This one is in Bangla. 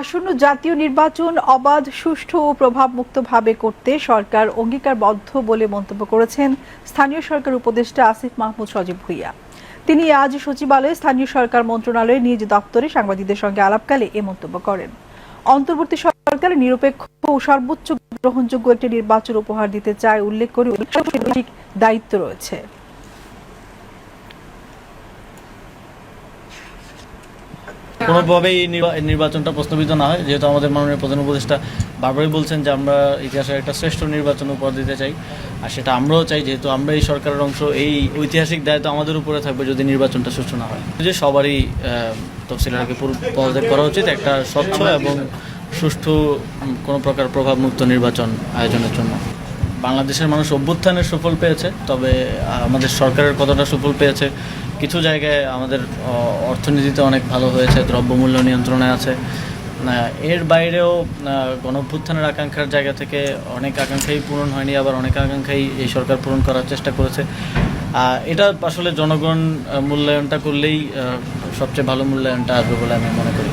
আসন্ন জাতীয় নির্বাচন অবাধ, সুষ্ঠু ও প্রভাবমুক্তভাবে করতে সরকার অঙ্গীকারবদ্ধ বলে মন্তব্য করেছেন স্থানীয় সরকার উপদেষ্টা আসিফ মাহমুদ সজীব ভুইয়া। তিনি আজ সচিবালয়ে স্থানীয় সরকার মন্ত্রণালয়ের নিজ দপ্তরে সাংবাদিকদের সঙ্গে আলাপকালে এ মন্তব্য করেন। অন্তর্বর্তী সরকার নিরপেক্ষ ও সর্বোচ্চ গ্রহণযোগ্য একটি নির্বাচন উপহার দিতে চায় উল্লেখ করে দায়িত্ব রয়েছে। কোনোভাবেই নির্বাচনটা প্রস্তাবিত না হয়। যেহেতু আমাদের মাননীয় প্রধান উপদেষ্টা বারবারই বলছেন যে আমরা ইতিহাসের একটা শ্রেষ্ঠ নির্বাচন উপহার দিতে চাই। আর সেটা আমরাও চাই, যেহেতু আমরা এই সরকারের অংশ, এই ঐতিহাসিক দায়িত্ব আমাদের উপরে থাকবে যদি নির্বাচনটা সুষ্ঠু না হয়। যে সবারই তফসিলারকে পদত্যাগ করা উচিত, একটা স্বচ্ছ এবং সুষ্ঠু কোনো প্রকার প্রভাবমুক্ত নির্বাচন আয়োজনের জন্য। বাংলাদেশের মানুষ অভ্যুত্থানের সুফল পেয়েছে, তবে আমাদের সরকারের কতটা সুফল পেয়েছে কিছু জায়গায় আমাদের অর্থনীতিতে অনেক ভালো হয়েছে, দ্রব্যমূল্য নিয়ন্ত্রণে আছে। এর বাইরেও গণভ্যুত্থানের আকাঙ্ক্ষার জায়গা থেকে অনেক আকাঙ্ক্ষাই পূরণ হয়নি, আবার অনেক আকাঙ্ক্ষাই এই সরকার পূরণ করার চেষ্টা করেছে। এটা আসলে জনগণ মূল্যায়নটা করলেই সবচেয়ে ভালো মূল্যায়নটা আসবে বলে আমি মনে করি।